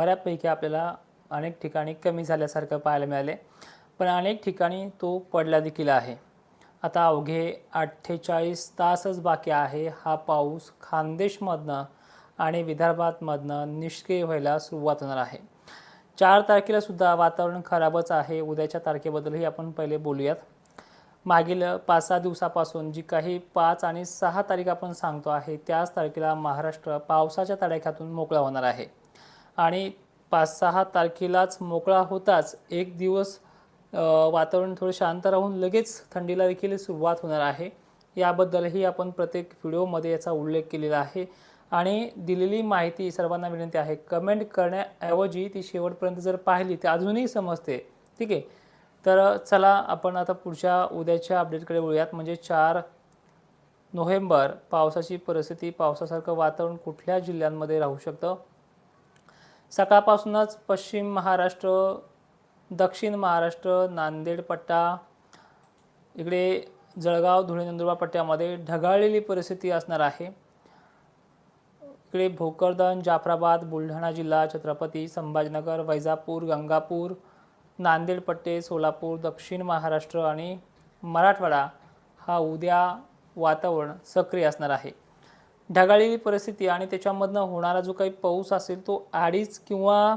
बऱ्यापैकी आपल्याला अनेक ठिकाणी कमी झाल्यासारखं पाहायला मिळाले पण अनेक ठिकाणी तो पडला देखील आहे. आता अवघे अठ्ठेचाळीस तासच बाकी आहे. हा पाऊस खानदेशमधनं आणि विदर्भातमधनं निष्क्रिय व्हायला सुरुवात होणार आहे. चार तारखेला सुद्धा वातावरण खराबच आहे. उद्याच्या तारखेबद्दलही आपण पहिले बोलूयात. मागील पाच सहा दिवसापासून जी काही पाच आणि सहा तारीख आपण सांगतो आहे त्याच तारखेला महाराष्ट्र पावसाच्या तडाख्यातून मोकळा होणार आहे. आणि पाच सहा तारखेलाच मोकळा होताच. एक दिवस वातावरण थोडं शांत राहून लगेच थंडीला देखील सुरुवात होणार आहे. याबद्दलही आपण प्रत्येक व्हिडिओमध्ये याचा उल्लेख केलेला आहे. आणि दिलेली माहिती सर्वांना विनंती आहे कमेंट करण्याऐवजी ती शेवटपर्यंत जर पाहिली तर अजूनही समजते. ठीक आहे? तर चला आपण आता पुढच्या उद्याच्या अपडेटकडे वळूयात. म्हणजे चार नोव्हेंबर पावसाची परिस्थिती पावसासारखं वातावरण कुठल्या जिल्ह्यांमध्ये राहू शकतं? सकाळपासूनच पश्चिम महाराष्ट्र दक्षिण महाराष्ट्र नांदेड पट्टा इकडे जळगाव धुळे नंदुरबार पट्ट्यामध्ये ढगाळलेली परिस्थिती असणार आहे. इकडे भोकरदन जाफराबाद बुलढाणा जिल्हा छत्रपती संभाजीनगर वैजापूर गंगापूर नांदेड पट्टे सोलापूर दक्षिण महाराष्ट्र आणि मराठवाडा हा उद्या वातावरण सक्रिय असणार आहे. ढगाळलेली परिस्थिती आणि त्याच्यामधनं होणारा जो काही पाऊस असेल तो अडीच किंवा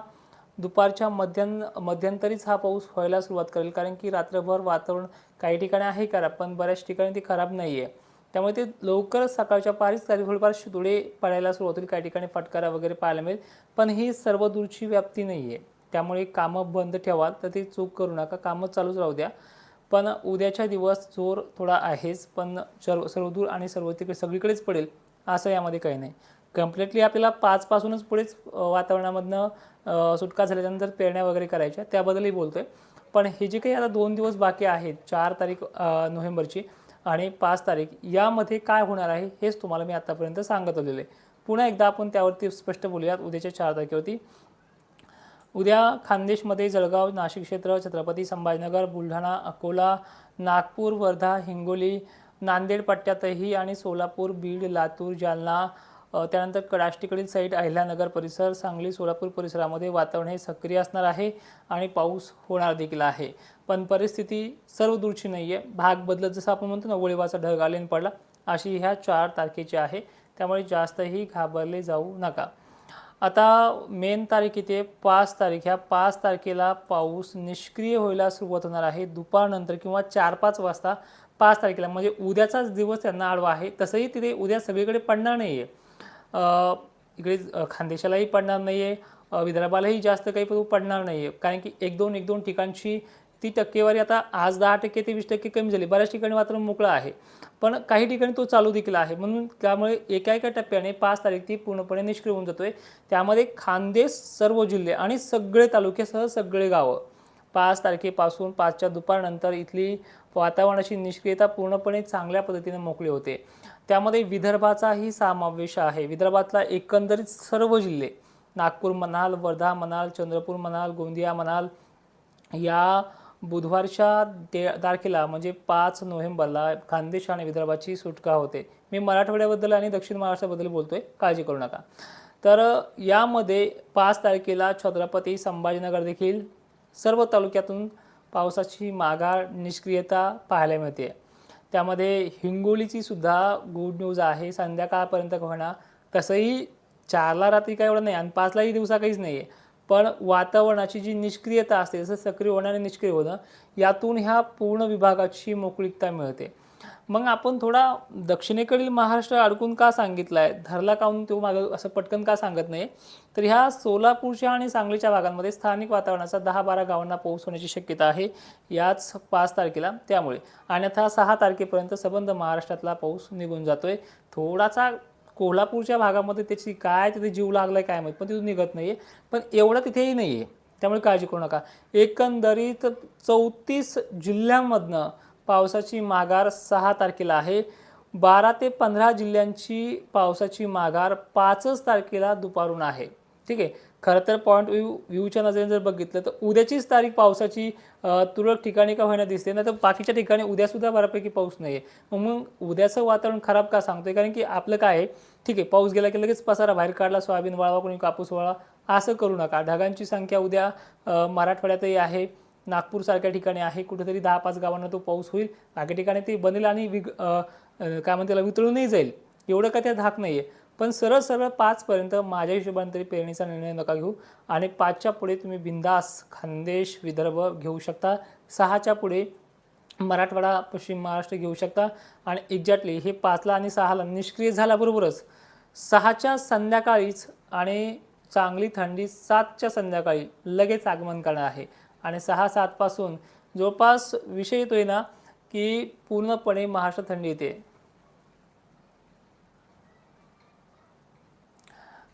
दुपारच्या मध्यन मध्यंतरीच हा पाऊस व्हायला सुरुवात करेल. कारण की रात्रभर वातावरण काही ठिकाणी आहे खराब पण बऱ्याच ठिकाणी ते खराब नाही आहे त्यामुळे ते लवकरच सकाळच्या पारीच काही थोडेफार शितुळे पडायला सुरुवात होईल काही ठिकाणी फटकारा वगैरे पाहायला मिळेल. पण ही सर्व दूरची व्याप्ती नाही आहे त्यामुळे कामं बंद ठेवाल तर ते चूक करू नका. कामं चालूच राहू द्या. पण उद्याच्या दिवस जोर थोडा आहेच पण सर्व सर्वदूर आणि सर्व तिकडे सगळीकडेच पडेल असं यामध्ये काही नाही. कम्प्लिटली आपल्याला पाचपासूनच पुढेच वातावरणामधनं सुटका झाल्यानंतर पेरण्या वगैरे करायच्या त्याबद्दलही बोलतो आहे पण हे जे काही आता दोन दिवस बाकी आहेत चार तारीख नोव्हेंबरची आणि पाच तारीख यामध्ये काय होणार आहे हेच तुम्हाला मी आत्तापर्यंत सांगत आलेलं आहे. पुन्हा एकदा आपण त्यावरती स्पष्ट बोलूयात उद्याच्या चार तारखेवरती. उद्या खानदेशमध्ये जळगाव नाशिक क्षेत्र छत्रपती संभाजीनगर बुलढाणा अकोला नागपूर वर्धा हिंगोली नांदेड पट्ट्यातही आणि सोलापूर बीड लातूर जालना त्यानंतर कडाष्टीकडील साईड अहिल्यानगर परिसर सांगली सोलापूर परिसरामध्ये वातावरण हे सक्रिय असणार आहे आणि पाऊस होणार देखील आहे. पण परिस्थिती सर्व दूरची नाही आहे भाग बदलत जसं आपण म्हणतो ना वळीवाचा ढग आलेन पडला अशी ह्या चार तारखेची आहे. त्यामुळे जास्तही घाबरले जाऊ नका. आता मेन तारीख इथे पाच तारीख. ह्या पाच तारखेला पाऊस निष्क्रिय व्हायला सुरुवात होणार आहे. दुपारनंतर किंवा चार पाच वाजता पाच तारखेला म्हणजे उद्याचाच दिवस त्यांना आडवा आहे. तसंही तिथे उद्या सगळीकडे पडणार नाही आहे इकडे खानदेशालाही पडणार नाही आहे विदर्भालाही जास्त काही पडणार नाही आहे कारण की एक दोन एक दोन ठिकाणची ती टक्केवारी आता आज दहा टक्के ते वीस टक्के कमी झाली. बऱ्याच ठिकाणी मात्र मोकळा आहे. पण काही ठिकाणी तो चालू देखील आहे. म्हणून त्यामुळे एका एका टप्प्याने पाच तारीख ती पूर्णपणे निष्क्रिय होऊन जातोय. त्यामध्ये खानदेश सर्व जिल्हे आणि सगळे तालुक्यासह सगळे गावं. पाच तारखेपासून पाचच्या दुपारनंतर इथली वातावरणाची निष्क्रियता पूर्णपणे चांगल्या पद्धतीने मोकळी होते. त्यामध्ये विदर्भाचाही समावेश आहे. विदर्भातला एकंदरीत सर्व जिल्हे नागपूर म्हणाल वर्धा म्हणाल चंद्रपूर म्हणाल गोंदिया म्हणाल या बुधवारच्या ते तारखेला म्हणजे पाच नोव्हेंबरला खानदेश आणि विदर्भाची सुटका होते. मी मराठवाड्याबद्दल आणि दक्षिण महाराष्ट्राबद्दल बोलतोय. काळजी करू नका. तर यामध्ये पाच तारखेला छत्रपती संभाजीनगर देखील सर्व तालुक्यातून पावसाची माघार निष्क्रियता पाहायला मिळते. त्यामध्ये हिंगोलीची सुद्धा गुड न्यूज आहे. संध्याकाळपर्यंत होणार तसंही चारला रात्री काय एवढं नाही आणि पाचलाही दिवसा काहीच नाही आहे पण वातावरणाची जी निष्क्रियता असते जसं सक्रिय होणं आणि निष्क्रिय होणं यातून ह्या पूर्ण विभागाची मोकळीकता मिळते. मग आपण थोडा दक्षिणेकडील महाराष्ट्र अडकून का सांगितला आहे धरला काऊन तो मागं असं पटकन का सांगत नाही? तर ह्या सोलापूरच्या आणि सांगलीच्या भागांमध्ये स्थानिक वातावरणाचा दहा बारा गावांना पाऊस होण्याची शक्यता आहे याच पाच तारखेला त्यामुळे. अन्यथा सहा तारखेपर्यंत सबंध महाराष्ट्रातला पाऊस निघून जातोय. थोडासा कोल्हापूरच्या भागामध्ये त्याची काय तिथे जीव लागलाय काय माहीत पण तिथून निघत नाही आहे पण एवढं तिथेही नाही आहे त्यामुळे काळजी करू नका. एकंदरीत चौतीस जिल्ह्यांमधनं पावसाची माघार सहा तारखेला आहे. बारा ते पंधरा जिल्ह्यांची पावसाची माघार पाचच तारखेला दुपारून आहे. ठीक आहे? खरं तर पॉईंट व्यू व्ह्यूच्या नजरेने जर बघितलं तर उद्याचीच तारीख पावसाची तुरळक ठिकाणी का होईना दिसते. नाही तर बाकीच्या ठिकाणी उद्यासुद्धा बऱ्यापैकी पाऊस नाही आहे मग उद्याचं वातावरण खराब का सांगतोय? कारण की आपलं काय आहे? ठीक आहे पाऊस गेला की लगेच पसारा बाहेर काढला सोयाबीन वाळवा कोणी कापूस वाळा असं करू नका. ढगांची संख्या उद्या मराठवाड्यातही आहे. नागपूरसारख्या ठिकाणी आहे. कुठेतरी दहा पाच गावांना तो पाऊस होईल. बाकी ठिकाणी ते बनेल आणि विग काय म्हणते त्याला वितळूनही जाईल. एवढं काय त्या धाक नाही आहे पण सरळ सरळ पाचपर्यंत माझ्या हिशोबाने तरी पेरणीचा निर्णय नका घेऊ. आणि पाचच्या पुढे तुम्ही बिंदास खानदेश विदर्भ घेऊ शकता. सहाच्या पुढे मराठवाडा पश्चिम महाराष्ट्र घेऊ शकता. आणि एक्झॅक्टली हे पाचला आणि सहाला निष्क्रिय झाल्याबरोबरच सहाच्या संध्याकाळीच आणि चांगली थंडी सातच्या संध्याकाळी लगेच आगमन करणार आहे. आणि सहा सातपासून जवळपास विषय येतोय ना की पूर्णपणे महाराष्ट्र थंडी येते.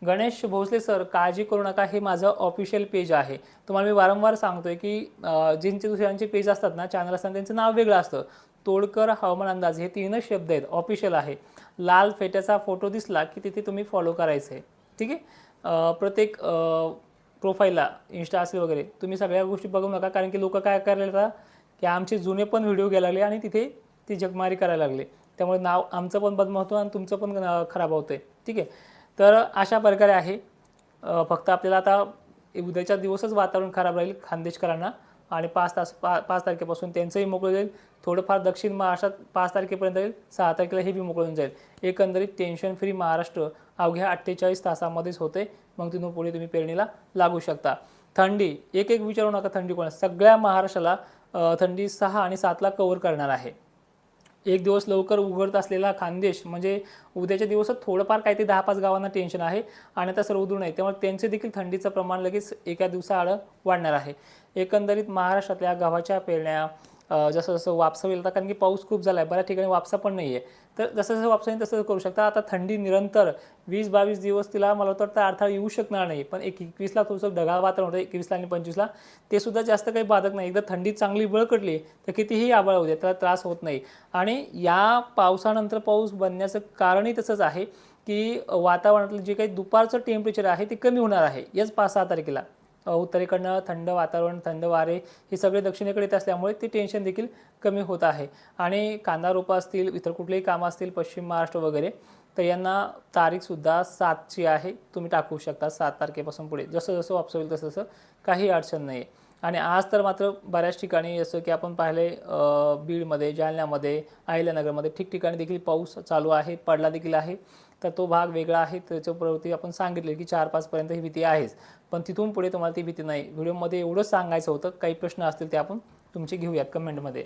गणेश भोसले सर काळजी करू नका हे माझं ऑफिशियल पेज आहे. तुम्हाला मी वारंवार सांगतोय की ज्यांचे दुसऱ्यांचे पेज असतात ना चॅनल असतात त्यांचं नाव वेगळं असतं. तोडकर हवामान अंदाज हे तीनच शब्द आहेत ऑफिशियल आहे. लाल फेट्याचा फोटो दिसला की तिथे तुम्ही फॉलो करायचं आहे ठीक आहे? प्रत्येक प्रोफाईलला इन्स्टा असेल वगैरे तुम्ही सगळ्या गोष्टी बघू नका कारण की लोक काय करायला की आमचे जुने पण व्हिडिओ घ्यायला लागले आणि तिथे ती जगमारी करायला लागले. त्यामुळे नाव आमचं पण बदम होतं आणि तुमचं पण खराब होतं आहे ठीक आहे? तर अशा प्रकारे आहे. फक्त आपल्याला आता उद्याच्या दिवसच वातावरण खराब राहील खानदेशकरांना. आणि पाच तास पा पाच तारखेपासून त्यांचंही मोकळं जाईल. थोडंफार दक्षिण महाराष्ट्रात पाच तारखेपर्यंत जाईल सहा तारखेला हे बी मोकळून जाईल. एकंदरीत टेन्शन फ्री महाराष्ट्र अवघ्या अठ्ठेचाळीस तासामध्येच होते. मग तिथून पुढे तुम्ही पेरणीला लागू शकता. थंडी एक एक विचारू नका थंडी कोणा सगळ्या महाराष्ट्राला थंडी सहा आणि सातला कव्हर करणार आहे. एक दिवस लवकर उघडत असलेला खानदेश म्हणजे उद्याच्या दिवसात थोडंफार काही ते दहा पाच गावांना टेन्शन आहे आणि आता सर्व दूर नाही त्यामुळे त्यांचे देखील थंडीचं प्रमाण लगेच एका दिवसाआड वाढणार आहे. एकंदरीत महाराष्ट्रातल्या गव्हाच्या पेरण्या जसं जसं वापसा होईल तर कारण की पाऊस खूप झाला आहे बऱ्याच ठिकाणी वापसा पण नाही आहे तर जसं जसं वापसा येईल तसं करू शकता. आता थंडी निरंतर वीस बावीस दिवस तिला मला वाटतं अडथळा येऊ शकणार नाही. पण एक एकवीसला थोडंसं ढगाळ वातावरण होतं एकवीसला आणि पंचवीसला ते सुद्धा जास्त काही बाधक नाही. एकदा थंडी चांगली बळकटली तर कितीही आबळ होऊ दे त्याला त्रास होत नाही. आणि या पावसानंतर पाऊस बनण्याचं कारणही तसंच आहे की वातावरणातलं जे काही दुपारचं टेम्परेचर आहे ते कमी होणार आहे. याच पाच सहा तारखेला. उत्तरेकडनं थंड वातावरण थंड वारे हे सगळे दक्षिणेकडे येत असल्यामुळे ते टेन्शन देखील कमी होत आहे. आणि कांदा रोपं असतील इतर कुठलेही कामं असतील पश्चिम महाराष्ट्र वगैरे तर यांना तारीखसुद्धा सातची आहे. तुम्ही टाकू शकता सात तारखेपासून पुढे. जसं जसं वापस होईल तसं तसं काही अडचण नाही आहे आणि आज तर मात्र बऱ्याच ठिकाणी जसं की आपण पाहिले बीडमध्ये जालन्यामध्ये अहिल्यानगरमध्ये ठिकठिकाणी देखील पाऊस चालू आहे पडला देखील आहे. तर तो भाग वेगळा आहे त्याच्यावरती प्रवृत्ती आपण सांगितले की चार पाचपर्यंत ही भीती आहेच. पण तिथून पुढे तुम्हाला ती भीती नाही. व्हिडिओमध्ये एवढंच सांगायचं होतं काही प्रश्न असतील ते आपण तुमचे घेऊयात कमेंटमध्ये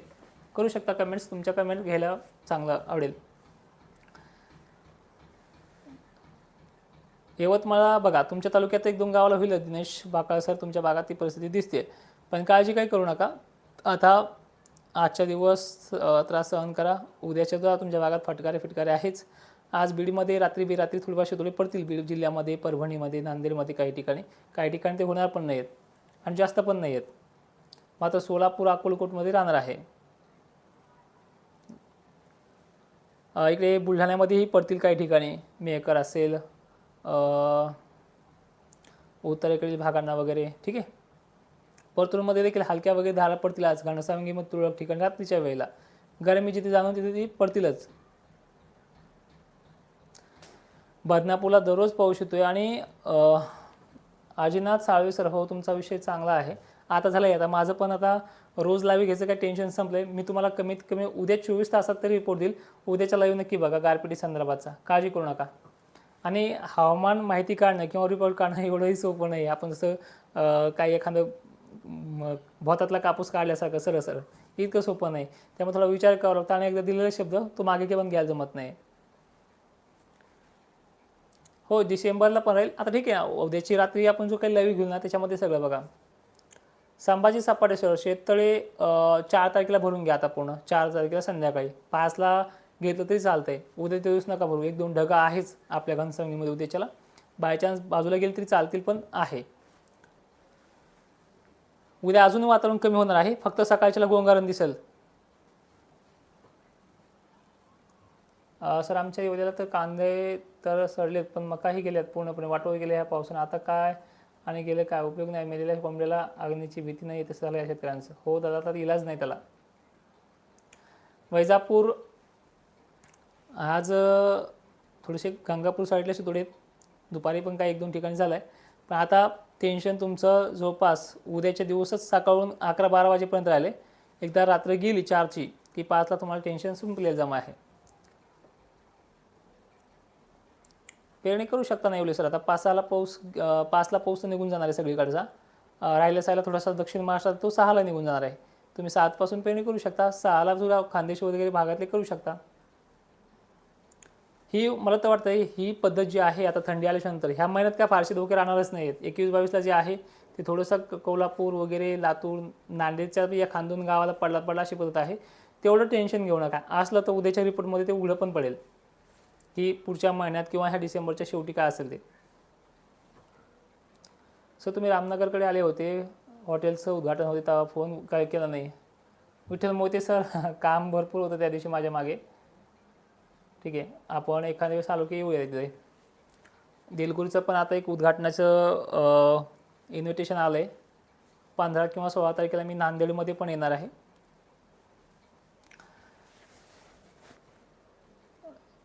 करू शकता कमेंट्स तुमच्या कमेंट घ्यायला चांगलं आवडेल. यवतमाळला बघा तुमच्या तालुक्यात एक दोन गावाला होईल दिनेश बाकाळ सर तुमच्या भागात ती परिस्थिती दिसते पण काळजी काही करू नका. आता आजच्या दिवस त्रास सहन करा. उद्याच्या तुमच्या भागात फटकारे फिटकारे आहेच. आज बीडमध्ये रात्री बेरात्री थोडीफार थोडे पडतील बीड जिल्ह्यामध्ये परभणीमध्ये नांदेडमध्ये काही ठिकाणी. काही ठिकाणी ते होणार पण नाही आहेत आणि जास्त पण नाही आहेत मात्र सोलापूर अकोलकोटमध्ये राहणार आहे. इकडे बुलढाण्यामध्येही पडतील काही ठिकाणी. मेहकर असेल उत्तरेकडील भागांना वगैरे ठीक आहे? परतूरमध्ये देखील हलक्या वगैरे धारा पडतील आज. घनसावंगीमध्ये तुरळक ठिकाणी रात्रीच्या वेळेला. गरमी जिथे जाणून तिथे ती पडतीलच. बदनापूरला दररोज पाऊस येतो आहे आणि आजीनाथ साळवे सर हो तुमचा विषय चांगला आहे. आता झालं आहे आता माझं पण आता रोज लाईव्ह घ्यायचं काही टेन्शन संपलं आहे मी तुम्हाला कमीत कमी उद्या चोवीस तासात तरी रिपोर्ट देईल. उद्याच्या लाईव्ह नक्की बघा गारपिटी संदर्भाचा. काळजी करू नका. आणि हवामान माहिती काढणं किंवा रिपोर्ट काढणं एवढंही सोपं नाही आपण जसं काही एखादं भोतातला कापूस काढल्यासारखं सरळ सरळ. इतकं सोपं नाही. त्यामुळे थोडा विचार करावा लागतो आणि एकदा दिलेला शब्द तो मागे पण घ्यायला जमत नाही. हो डिसेंबरला पण राहील. आता ठीक आहे उद्याची रात्री आपण जो काही लवी घेऊ ना त्याच्यामध्ये सगळं बघा. संभाजी सपाटेश्वर शेततळे चार तारखेला भरून घ्या आता पूर्ण. चार तारखेला संध्याकाळी. पाचला घेतलं तरी चालतंय. उद्या ते दिवस नका भरू. एक दोन ढगा आहेच आपल्या घनसंगीमध्ये उद्याच्याला. बाय चान्स बाजूला गेले तरी चालतील पण आहे. उद्या अजून वातावरण कमी होणार आहे. फक्त सकाळच्याला गोंगारण दिसेल. सर आमच्या येवल्याला तर कांदे तर सडलेत पण मकाही गेल्यात पूर्णपणे. वाटोळ गेले ह्या पावसानं. आता काय आणि गेले काय? उपयोग नाही. मेलेल्या कोंबड्याला अग्नीची भीती नाही. तसं झालं या शेतकऱ्यांचं. हो दादा तर इलाज नाही त्याला. वैजापूर आज थोडेसे गंगापूर साईडला थोडे दुपारी पण काही एक दोन ठिकाणी झालं आहे पण आता टेन्शन तुमचं जवळपास उद्याच्या दिवसच सकाळून अकरा बारा वाजेपर्यंत राहिले. एकदा रात्र गेली चारची की पाचला तुम्हाला टेन्शन संपले जमा आहे. पेरणी करू शकता नाही एवढी सर. आता पाचला पाऊस पाचला पाऊस तर निघून जाणार आहे सगळीकडचा. राहिल्या सायला थोडासा दक्षिण महाराष्ट्रात तो सहाला निघून जाणार आहे. तुम्ही सातपासून पेरणी करू शकता. सहाला सुद्धा खानदेश वगैरे भागातले करू शकता. ही मला तर वाटतं ही पद्धत जी आहे आता थंडी आल्याच्यानंतर ह्या महिन्यात काय फारसे धोके राहणारच नाही आहेत एकवीस बावीसला जे आहे ते थोडंसं क- कोल्हापूर वगैरे लातूर नांदेडच्या या खांदून गावाला पडला पडला अशी पद्धत आहे. तेवढं टेन्शन घेऊ नका. असलं तर उद्याच्या रिपोर्टमध्ये ते उघडं पण पडेल. की पुढच्या महिन्यात किंवा ह्या डिसेंबरच्या शेवटी काय असेल ते. सर तुम्ही रामनगरकडे आले होते. हॉटेलचं उद्घाटन होते तेव्हा फोन काय केला नाही. विठ्ठल मोहिते सर काम भरपूर होतं त्या दिवशी माझ्या मागे. ठीक आहे. आपण एखाद्या वेळेस आलो की येऊया तिथे. दिलगुरीचं पण आता एक उद्घाटनाचं इन्व्हिटेशन आलं आहे पंधरा किंवा सोळा तारखेला मी नांदेडमध्ये पण येणार आहे.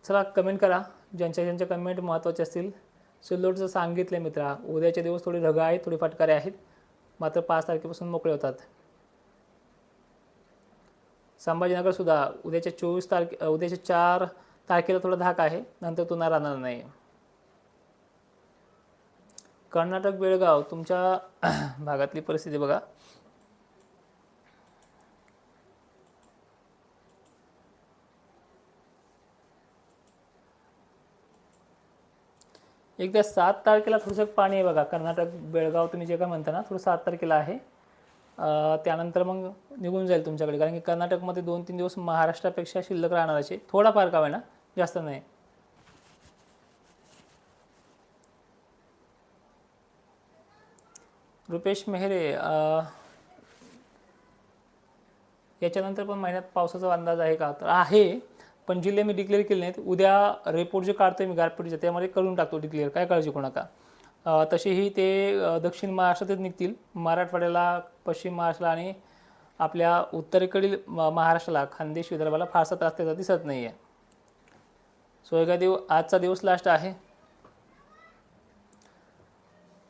चला कमेंट करा. ज्यांच्या ज्यांच्या कमेंट महत्त्वाचे असतील. सिल्लोडचं सांगितलं मित्रा. उद्याचे दिवस थोडे ढगा आहेत थोडे फटकारे आहेत. मात्र पाच तारखेपासून मोकळे होतात. संभाजीनगरसुद्धा उद्याच्या चोवीस तारखे उद्याच्या चार तारखेला थोडा धाक आहे. नंतर तुला राहणार नाही. कर्नाटक बेळगाव. तुमच्या भागातली परिस्थिती बघा. एकदा सात तारखेला थोडंसं पाणी आहे बघा. कर्नाटक बेळगाव तुम्ही जे काय म्हणता ना थोडं सात तारखेला आहे. त्यानंतर मग निघून जाईल तुमच्याकडे. कारण की कर्नाटकमध्ये दोन तीन दिवस महाराष्ट्रापेक्षा शिल्लक राहणार असे. थोडाफार का ना जास्त नाही. रुपेश मेहरे याच्यानंतर पण महिन्यात पावसाचा अंदाज आहे का? तर आहे. पण जिल्हे मी डिक्लेअर केले नाहीत. उद्या रिपोर्ट जे काढतोय मी गारपिटीचे त्यामध्ये करून टाकतो डिक्लेअर काय काळजी करू नका. तसेही ते दक्षिण महाराष्ट्रातच निघतील. मराठवाड्याला पश्चिम महाराष्ट्राला आणि आपल्या उत्तरेकडील म- महाराष्ट्राला खानदेश विदर्भाला फारसा त्रास त्याचा दिसत नाही आहे सोयगा देव आजचा दिवस लास्ट आहे.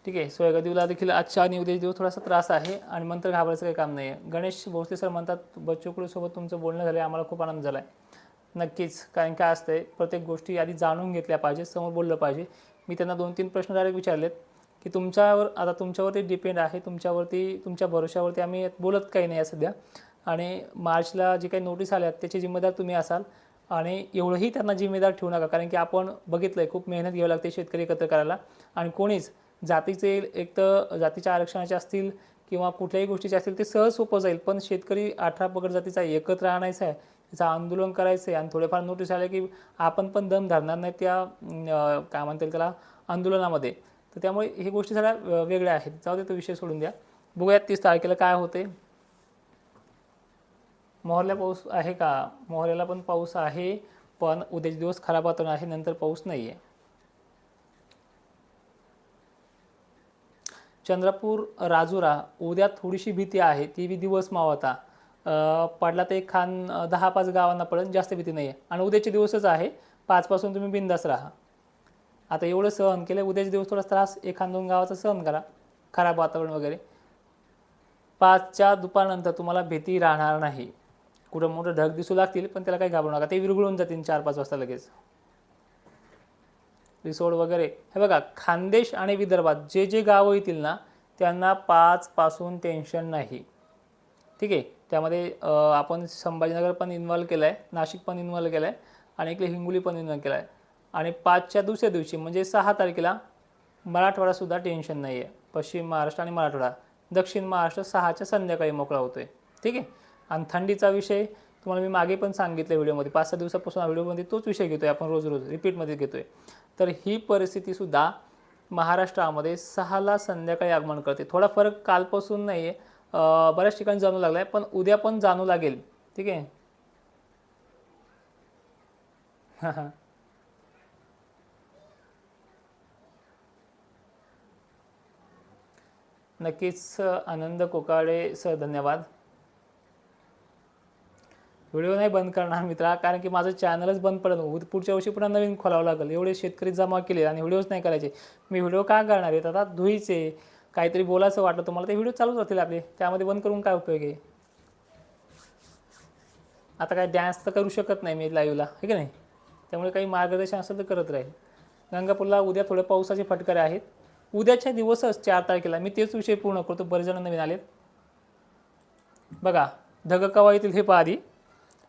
ठीक आहे. सोयगा देवला देखील आजच्या आणि उद्याच्या दिवस थोडासा त्रास आहे आणि मंत्र घाबरायचं काही काम नाही आहे गणेश भोसले सर म्हणतात बच्चूकडूसोबत तुमचं बोलणं झालं आहे आम्हाला खूप आनंद झाला आहे नक्कीच कारण काय असतंय प्रत्येक गोष्टी आधी जाणून घेतल्या पाहिजे समोर बोललं पाहिजे. मी त्यांना दोन तीन प्रश्न डायरेक्ट विचारलेत की तुमच्यावर आता तुमच्यावरती डिपेंड आहे तुमच्यावरती तुमच्या भरोशावरती आम्ही बोलत काही नाही आहे सध्या. आणि मार्चला जे काही नोटीस आल्यात त्याची जिम्मेदार तुम्ही असाल. आणि एवढंही त्यांना जिम्मेदार ठेवू नका कारण की आपण बघितलं आहे खूप मेहनत घ्यावी लागते शेतकरी एकत्र करायला. आणि कोणीच जातीचे एक तर जातीच्या आरक्षणाचे असतील किंवा कुठल्याही गोष्टीचे असतील ते सहज सोपं जाईल. पण शेतकरी अठरा पगड जातीचा एकत्र आणायचा आहे त्याचं आंदोलन करायचं आहे आणि थोडेफार नोटीस आले की आपण पण दम धरणार नाही त्या काय म्हणता येईल त्याला आंदोलनामध्ये. तर त्यामुळे हे गोष्टी सगळ्या वेगळ्या आहेत. जाऊ दे तो विषय सोडून द्या. बघूयात तीस तारखेला काय होते मोहरला पाऊस आहे का? मोहऱ्याला पण पाऊस आहे पण उद्याचे दिवस खराब वातावरण आहे नंतर पाऊस नाही आहे चंद्रपूर राजुरा उद्या थोडीशी भीती आहे. ती बी दिवस मावता पडला तर एक खान दहा पाच गावांना पडेल जास्त भीती नाही आहे आणि उद्याचे दिवसच आहे पाचपासून तुम्ही बिंदास राहा. आता एवढं सहन केलं उद्याचे दिवस थोडा त्रास एखाद दोन गावाचा सहन करा खराब वातावरण वगैरे. पाचच्या दुपारनंतर तुम्हाला भीती राहणार नाही. कुठं मोठं ढग दिसू लागतील पण त्याला काही घाबरू नका. ते विरघळून जातील चार पाच वाजता लगेच. रिसोड वगैरे. हे बघा खानदेश आणि विदर्भात जे जे गावं येतील ना त्यांना पाचपासून टेन्शन नाही. ठीक आहे? त्यामध्ये आपण संभाजीनगर पण इन्व्हॉल्व केलं आहे नाशिक पण इन्व्हॉल्व केलं आहे आणि इकडे हिंगोली पण इन्व्हॉल्व केलं आहे आणि पाचच्या दुसऱ्या दिवशी म्हणजे सहा तारखेला मराठवाडासुद्धा टेन्शन नाही आहे पश्चिम महाराष्ट्र आणि मराठवाडा. दक्षिण महाराष्ट्र सहाच्या संध्याकाळी मोकळा होतो आहे ठीक आहे? आणि थंडीचा विषय तुम्हाला मी मागे पण सांगितलं व्हिडिओमध्ये. पाच सहा दिवसापासून व्हिडिओमध्ये तोच विषय घेतो आहे आपण रोज रोज रिपीटमध्ये घेतो आहे तर ही परिस्थितीसुद्धा महाराष्ट्रामध्ये सहाला संध्याकाळी आगमन करते. थोडा फरक कालपासून नाही आहे बऱ्याच ठिकाणी जाणू लागला आहे पण उद्या पण जाणू लागेल. ठीक आहे? हां हां नक्कीच आनंद कोकाळे सर धन्यवाद. व्हिडिओ नाही बंद करणार मित्रा कारण की माझं चॅनलच बंद पडलं. पुढच्या वर्षी पुन्हा नवीन खोलावं लागेल. एवढे शेतकरी जमा केले आणि व्हिडिओज नाही करायचे. मी व्हिडिओ का करणार आहेत आता धुईचे काहीतरी बोलायचं वाटलं तुम्हाला ते व्हिडिओ चालूच राहतील आपले. त्यामध्ये बंद करून काय उपयोग आहे? आता काय डॅन्स तर करू शकत नाही मी लाईव्हला आहे की नाही? त्यामुळे काही मार्गदर्शन असेल तर करत राहील. गंगापूरला उद्या थोड्या पावसाचे फटकारे आहेत. उद्याच्या दिवसच चार तारखेला मी तेच विषय पूर्ण करतो बरेच जण नवीन आलेत. बघा ढग कवा येतील हे पहा आधी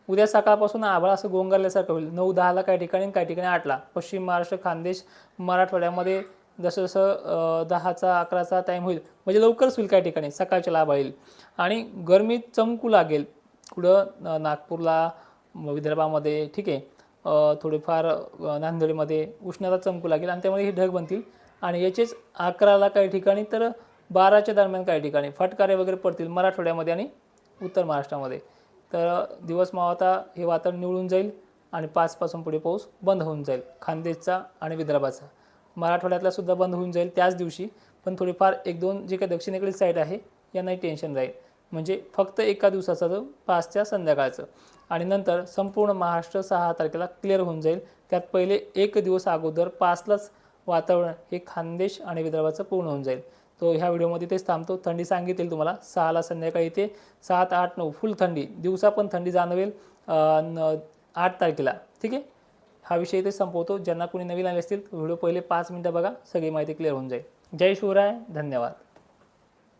उद्या सकाळपासून आभाळ असं गोंगारल्यासारखं होईल. नऊ दहाला काही ठिकाणी आणि काही ठिकाणी आठला. पश्चिम महाराष्ट्र खानदेश मराठवाड्यामध्ये जसं जसं दहाचा अकराचा टाईम होईल म्हणजे लवकरच होईल काही ठिकाणी सकाळच्या लाभ येईल आणि गरमी चमकू लागेल. कुठं नागपूरला विदर्भामध्ये ठीक आहे. थोडेफार नांदेडमध्ये उष्णता चमकू लागेल आणि त्यामुळे हे ढग बनतील. आणि याचेच अकराला काही ठिकाणी तर बाराच्या दरम्यान काही ठिकाणी फटकारे वगैरे पडतील मराठवाड्यामध्ये आणि उत्तर महाराष्ट्रामध्ये. तर दिवस मावता हे वातावरण निवळून जाईल आणि पाचपासून पुढे पाऊस बंद होऊन जाईल. खानदेशचा आणि विदर्भाचा. मराठवाड्यातला सुद्धा बंद होऊन जाईल त्याच दिवशी पण थोडीफार एक दोन जे काही दक्षिणेकडील साईड आहे यांनाही टेन्शन राहील. म्हणजे फक्त एका दिवसाचा जो पाचच्या संध्याकाळचं. आणि नंतर संपूर्ण महाराष्ट्र सहा तारखेला क्लिअर होऊन जाईल. त्यात पहिले एक दिवस अगोदर पाचलाच वातावरण हे खानदेश आणि विदर्भाचं पूर्ण होऊन जाईल. तो ह्या व्हिडिओमध्ये तेच थांबतो. थंडी सांगितली तुम्हाला. सहाला संध्याकाळी येते. सात आठ नऊ फुल थंडी. दिवसा पण थंडी जाणवेल आठ तारखेला. ठीक आहे? हा विषय इथे संपवतो. ज्यांना कोणी नवीन आले असतील व्हिडिओ पहिले पाच मिनटं बघा सगळी माहिती क्लिअर होऊन जाईल. जय शिवराय धन्यवाद.